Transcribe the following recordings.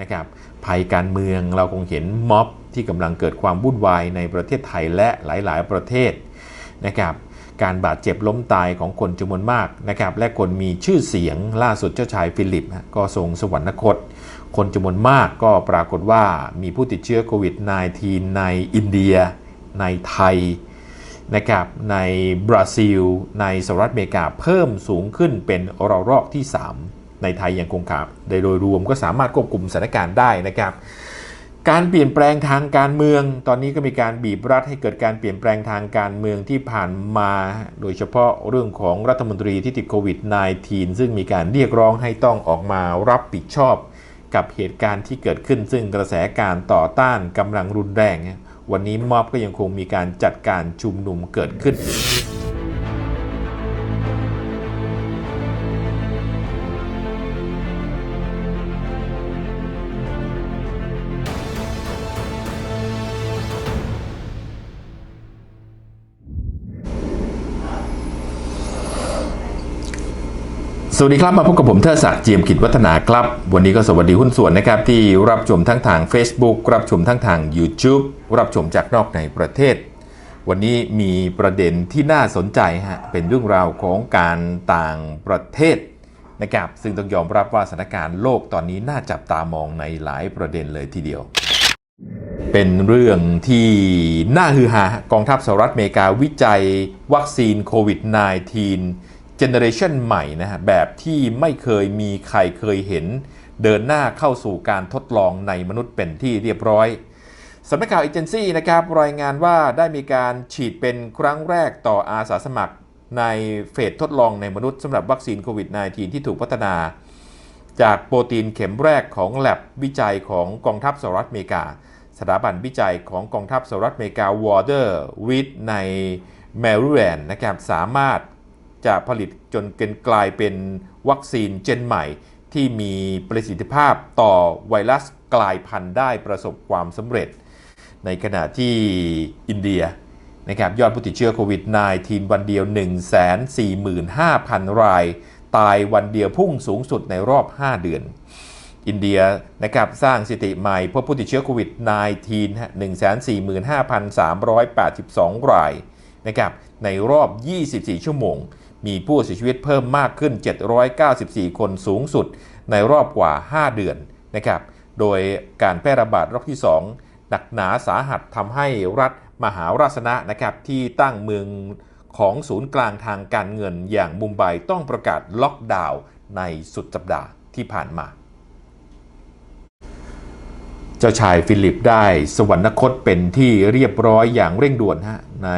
นะครับภัยการเมืองเราคงเห็นม็อบที่กำลังเกิดความวุ่นวายในประเทศไทยและหลายๆ ประเทศนะครับการบาดเจ็บล้มตายของคนจำนวนมากนะครับและคนมีชื่อเสียงล่าสุดเจ้าชายฟิลิปก็ทรงสวรรคต คนจำนวนมากก็ปรากฏว่ามีผู้ติดเชื้อโควิด -19 ในอินเดีย ในไทยนะครับในบราซิล ในสหรัฐอเมริกาเพิ่มสูงขึ้นเป็นระลอกที่ 3 ในไทยยังคงขาโดยรวมก็สามารถควบคุมสถานการณ์ได้นะครับ การเปลี่ยนแปลงทางการเมือง ตอนนี้ก็มีการบีบรัดให้เกิดการเปลี่ยนแปลงทางการเมืองที่ผ่านมา โดยเฉพาะเรื่องของรัฐมนตรีที่ติดโควิด -19 ซึ่งมีการเรียกร้องให้ต้องออกมารับผิดชอบกับเหตุการณ์ที่เกิดขึ้น ซึ่งกระแสการต่อต้านกำลังรุนแรง วันนี้ม็อบก็ยังคงมีการจัดการชุมนุมเกิดขึ้น สวัสดีครับมาพบกับผมเทิดศักดิ์เจียมกิจวัฒนาครับ วันนี้ก็สวัสดีหุ้นส่วนนะครับ ที่รับชมทั้งทาง Facebook รับชมทั้งทาง YouTube รับชมจากนอกในประเทศ วันนี้มีประเด็นที่น่าสนใจฮะเป็นเรื่องราวของการต่างประเทศนะครับซึ่งต้องยอมรับว่าสถานการณ์โลกตอนนี้น่าจับตามองในหลายประเด็นเลยทีเดียว เป็นเรื่องที่น่าฮือฮากองทัพสหรัฐอเมริกาวิจัยวัคซีนโควิด -19 เจเนอเรชันใหม่นะฮะแบบที่ไม่เคยมีใครเคยเห็น เดินหน้าเข้าสู่การทดลองในมนุษย์เป็นที่เรียบร้อยสำนักข่าวเอเจนซี่นะครับรายงานว่าได้มีการฉีดเป็นครั้งแรกต่ออาสาสมัครในเฟสทดลองในมนุษย์สำหรับวัคซีนโควิด -19 ที่ถูกพัฒนา จากโปรตีนเข็มแรกของแลบวิจัยของกองทัพสหรัฐอเมริกา สถาบันวิจัยของกองทัพสหรัฐอเมริกาวอเตอร์วิดในแมริแลนด์นะครับสามารถ จะผลิตจนเกินกลายเป็นวัคซีนเจนใหม่ ที่มีประสิทธิภาพต่อไวรัสกลายพันธุ์ได้ประสบความสำเร็จ ในขณะที่อินเดียนะครับยอดผู้ติดเชื้อโควิด -19 วันเดียว 145,000 ราย ตายวันเดียวพุ่งสูงสุดในรอบ 5 เดือน อินเดียนะครับสร้างสถิติใหม่พบผู้ติดเชื้อโควิด -19 145,382 รายนะครับในรอบ 24 ชั่วโมง มีผู้เสียชีวิตเพิ่มมากขึ้น 794 คนสูงสุดในรอบกว่า 5 เดือนนะครับ โดยการแพร่ระบาดรอบที่ 2 หนักหนาสาหัสทำให้รัฐมหาราชนะนะครับที่ตั้งเมืองของศูนย์กลางทางการเงินอย่างมุมไบต้องประกาศล็อกดาวน์ในสุดสัปดาห์ที่ผ่านมา เจ้าชายฟิลิปได้สวรรคตเป็นที่เรียบร้อยอย่างเร่งด่วนฮะใน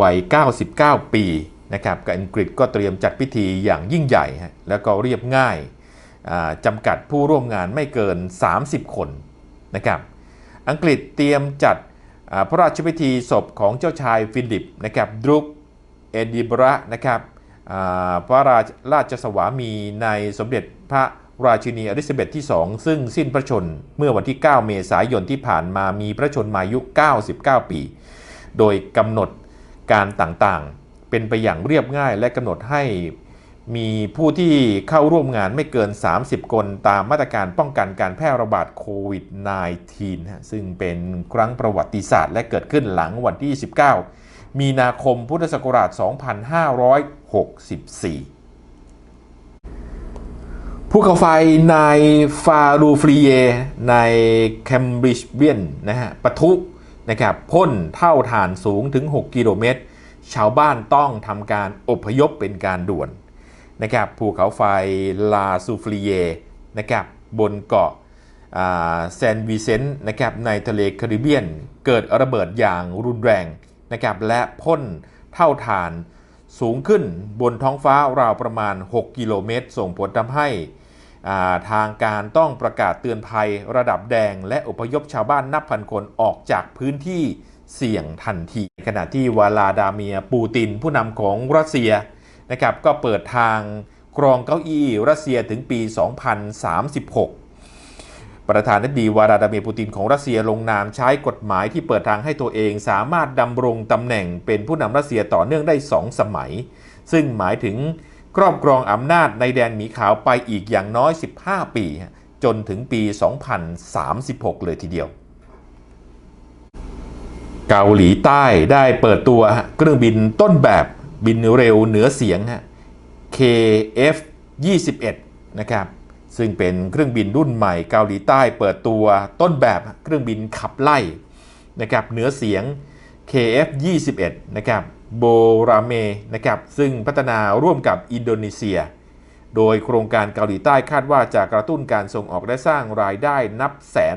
วัย 99 ปี นะครับกับอังกฤษก็เตรียมจัดพิธีอย่างยิ่งใหญ่ แล้วก็เรียบง่ายจำกัดผู้ร่วมงานไม่เกิน 30 คนนะครับอังกฤษเตรียมจัดพระราชพิธีศพของเจ้าชายฟิลิปนะครับดรุกเอดิบระนะครับพระราชราชสวามีในสมเด็จพระราชินีอลิซาเบธที่ 2 ซึ่งสิ้นพระชนเมื่อวันที่ 9 เมษายนที่ผ่านมามีพระชนมายุ 99 ปี โดยกำหนดการต่างๆ เป็นไปอย่างเรียบง่ายและกำหนดให้มีผู้ที่เข้าร่วมงานไม่เกิน 30 คนตามมาตรการป้องกันการแพร่ระบาดโควิด -19 ซึ่งเป็นครั้งประวัติศาสตร์และเกิดขึ้นหลังวันที่29มีนาคมพุทธศักราช 2564ภูเขาไฟในฟารูฟรีเยในแคมบริดจ์เบียนนะฮะปะทุนะครับพ่นเท่าฐานสูงถึง 6 กิโลเมตร ชาวบ้านต้องทำการอพยพเป็นการด่วนนะครับภูเขาไฟลาซูฟรีเยนะครับบนเกาะแซนวิเซนต์นะครับในทะเลแคริบเบียน เกิดระเบิดอย่างรุนแรงนะครับและพ่นเท่าฐานสูงขึ้นบนท้องฟ้าราวประมาณ 6 กิโลเมตร ส่งผลทำให้ทางการต้องประกาศเตือนภัยระดับแดง และอพยพชาวบ้านนับพันคนออกจากพื้นที่ เสี่ยงทันที ขณะที่วลาดาเมียปูตินผู้นำของรัสเซียนะครับก็เปิดทางกรองเก้าอี้รัสเซียถึงปี 2036ประธานาธิบดีวลาดาเมียร์ปูตินของรัสเซียลงนามใช้กฎหมายที่เปิดทางให้ตัวเองสามารถดำรงตำแหน่งเป็นผู้นำรัสเซียต่อเนื่องได้ 2 สมัย ซึ่งหมายถึงครอบครองอำนาจในแดนหมีขาวไปอีกอย่างน้อย 15 ปี จนถึงปี 2036 เลยทีเดียว เกาหลีใต้ได้เปิดตัวเครื่องบินต้นแบบบินเร็วเหนือเสียงฮะ KF 21นะครับซึ่งเป็นเครื่องบินรุ่นใหม่เกาหลีใต้เปิดตัวต้นแบบเครื่องบินขับไล่นะครับเหนือเสียง KF 21นะครับโบราเมนะครับซึ่งพัฒนาร่วมกับอินโดนีเซีย โดยโครงการเกาหลีใต้คาดว่าจะกระตุ้นการส่งออกและสร้างรายได้นับแสน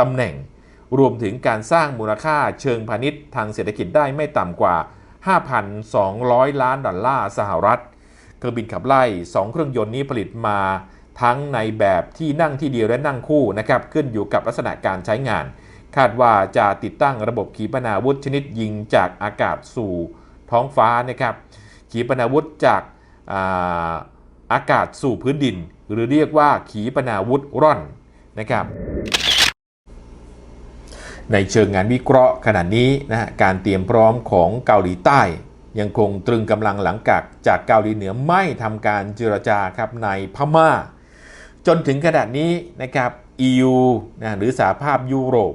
ตำแหน่ง รวมถึงการสร้างมูลค่าเชิงพาณิชย์ทางเศรษฐกิจได้ไม่ต่ำกว่า 5,200 ล้านดอลลาร์สหรัฐ เครื่องบินขับไล่ 2 เครื่องยนต์นี้ผลิตมาทั้งในแบบที่นั่งที่เดียวและนั่งคู่นะครับขึ้นอยู่กับลักษณะการใช้งาน คาดว่าจะติดตั้งระบบขีปนาวุธชนิดยิงจากอากาศสู่ท้องฟ้านะครับขีปนาวุธจากอาอากาศสู่พื้นดิน หรือเรียกว่าขีปนาวุธร่อนนะครับ ในเชิงงานวิเคราะห์ขณะนี้นะฮะการเตรียมพร้อมของเกาหลีใต้ ยังคงตรึงกำลังหลังกากจากเกาหลีเหนือไม่ทำการเจรจาครับในพม่า จนถึงขนาดนี้นะครับ EU นะหรือสหภาพยุโรป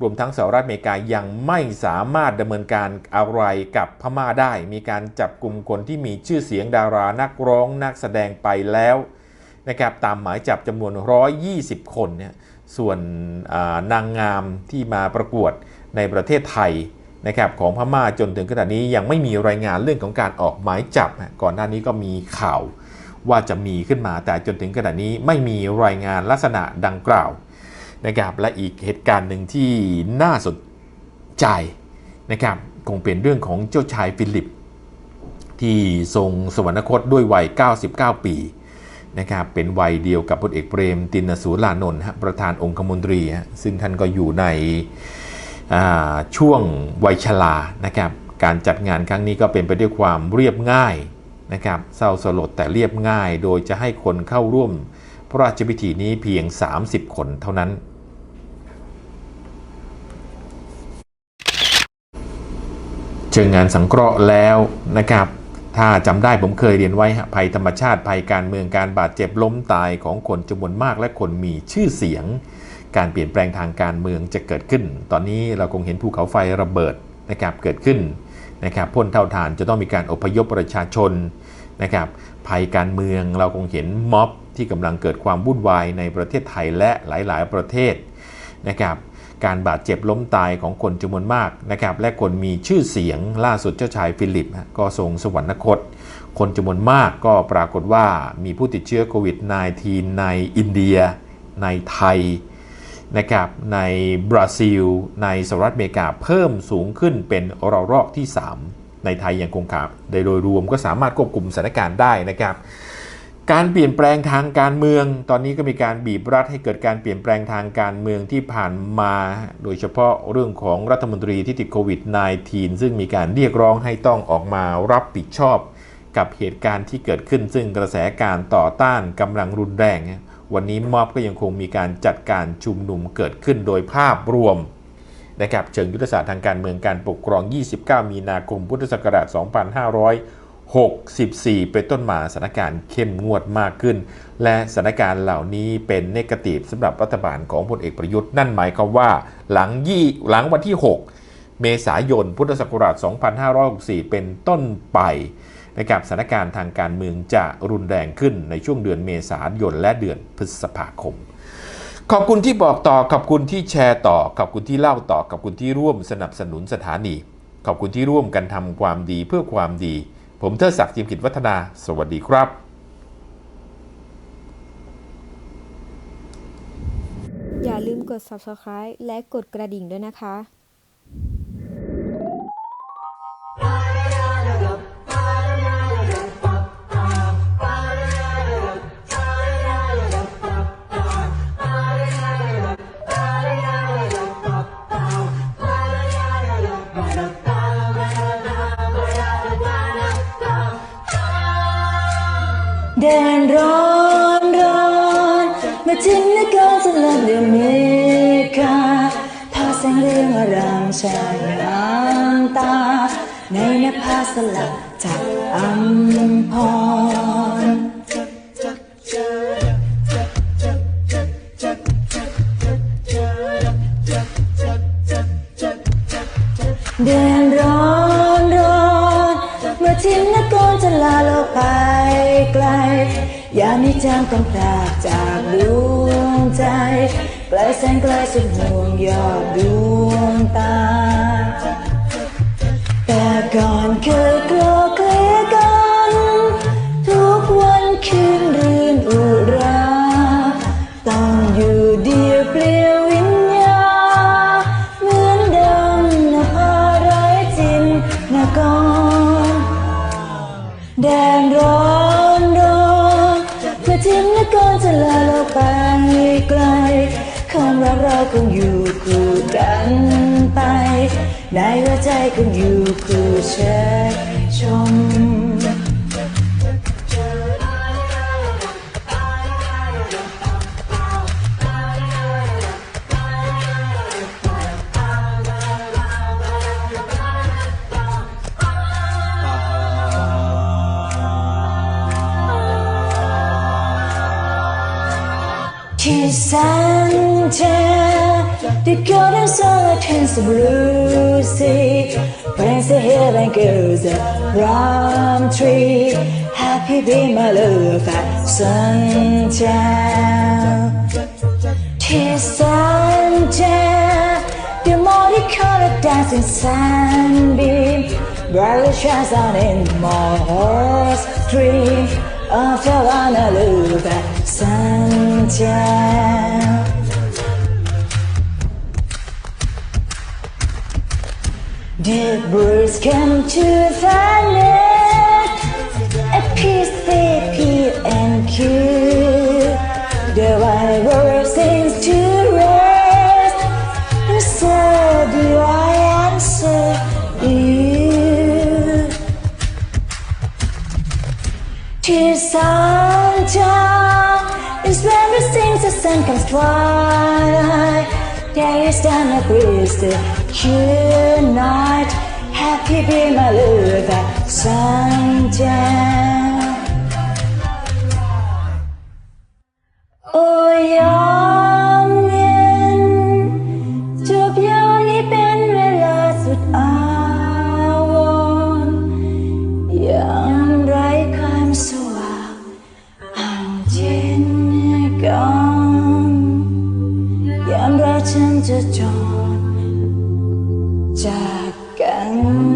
รวมทั้งสหรัฐอเมริกายังไม่สามารถดำเนินการอะไรกับพม่าได้ มีการจับกลุ่มคนที่มีชื่อเสียงดารานักร้องนักแสดงไปแล้วนะครับตามหมายจับจำนวน 120 คนเนี่ย ส่วนนางงามที่มาประกวดในประเทศไทยนะครับของพม่าจนถึงขณะนี้ยังไม่มีรายงานเรื่องของการออกหมายจับ ก่อนหน้านี้ก็มีข่าวว่าจะมีขึ้นมาแต่จนถึงขณะนี้ไม่มีรายงานลักษณะดังกล่าวนะครับและอีกเหตุการณ์หนึ่งที่น่าสนใจนะครับคงเป็นเรื่องของเจ้าชายฟิลิป ที่ทรงสวรรคตด้วยวัย 99 ปี นะครับเป็นวัยเดียวกับพลเอกเปรมตินสูรานนท์ประธานองคมนตรี ซึ่งท่านก็อยู่ในช่วงวัยชรานะครับการจัดงานครั้งนี้ก็เป็นไปด้วยความเรียบง่ายนะครับเศร้าสลดแต่เรียบง่าย โดยจะให้คนเข้าร่วมพระราชพิธีนี้เพียง 30 คนเท่านั้นเชิงงานสังเคราะห์แล้วนะครับ ถ้าจำได้ผมเคยเรียนไว้ภัยธรรมชาติภัยการเมืองการบาดเจ็บล้มตายของคนจำนวนมากและคนมีชื่อเสียง การเปลี่ยนแปลงทางการเมืองจะเกิดขึ้น ตอนนี้เราคงเห็นภูเขาไฟระเบิดนะครับเกิดขึ้นนะครับพ่นเท่าฐานจะต้องมีการอพยพประชาชนนะครับภัยการเมืองเราคงเห็นม็อบที่กำลังเกิดความวุ่นวายในประเทศไทยและหลาย ๆ ประเทศนะครับ การบาดเจ็บล้มตายของคนจำนวนมากนะครับและคนมีชื่อเสียงล่าสุดเจ้าชายฟิลิปก็ทรงสวรรคต คนจำนวนมากก็ปรากฏว่ามีผู้ติดเชื้อโควิด -19 ในอินเดีย ในไทยนะครับในบราซิล ในสหรัฐอเมริกาเพิ่มสูงขึ้นเป็นระลอกที่ 3 ในไทยยังคงขาดโดยรวมก็สามารถควบคุมสถานการณ์ได้นะครับ การเปลี่ยนแปลงทางการเมือง ตอนนี้ก็มีการบีบรัดให้เกิดการเปลี่ยนแปลงทางการเมืองที่ผ่านมา โดยเฉพาะเรื่องของรัฐมนตรีที่ติดโควิด -19 ซึ่งมีการเรียกร้องให้ต้องออกมารับผิดชอบกับเหตุการณ์ที่เกิดขึ้น ซึ่งกระแสการต่อต้านกำลังรุนแรง วันนี้ม็อบก็ยังคงมีการจัดการชุมนุมเกิดขึ้นโดยภาพรวมนะครับเชิงยุทธศาสตร์ทางการเมืองการปกครอง 29 มีนาคม พุทธศักราช 2500 64 เป็นต้นมาสถานการณ์เข้มงวดมากขึ้น และสถานการณ์เหล่านี้เป็นเนกาทีฟสำหรับรัฐบาลของพลเอกประยุทธ์นั่นหมายความว่าหลังยี่หลังวันที่ 6 เมษายนพุทธศักราช 2564 เป็นต้นไปนะครับสถานการณ์ทางการเมืองจะรุนแรงขึ้นในช่วงเดือนเมษายนและเดือนพฤษภาคม ขอบคุณที่บอกต่อ ขอบคุณที่แชร์ต่อ ขอบคุณที่เล่าต่อ ขอบคุณที่ร่วมสนับสนุนสถานี ขอบคุณที่ร่วมกันทำความดีเพื่อความดี ผมเทิดศักดิ์จิมกิจวัฒนา สวัสดีครับอย่าลืมกด subscribe และกดกระดิ่งด้วยนะคะ แดนร้อนร้อนมาทิ้งนกรสลับเดเมกาทอแสงเรืองอรางชายน้ำตา ในนภาสลับจากอัมพรเดินร้อนร้อนเมื่อทิ้งนกอรจะลาโลกไปไกล ยามนี้จางต้องพลากจากดวงใจไกลแสนไกลสุดห่วงยอดดวงตา แต่ก่อนเคยกลัว เราคงอยู่คู่กันไป ในหัวใจคงอยู่คู่เชยชม Kiss and tell The golden the blue sea Prince of heaven goes a rum tree Happy be my love at Kiss and tell The multicolored dancing sunbeam Brightly shines on in my heart's dream. After I look at sundown The birds come to the net a peace they peel and cue The wild bird sings to rest And so do I answer you To sundown is when we sing the sun comes twilight. There is done a breeze clear night. At sundown. โอ้ยามเย็นจบยามนี้เป็นเวลาสุดอาวรณ์ยามไร้ความสว่างห่างเย็นกันยามเราฉันจะจรจากกัน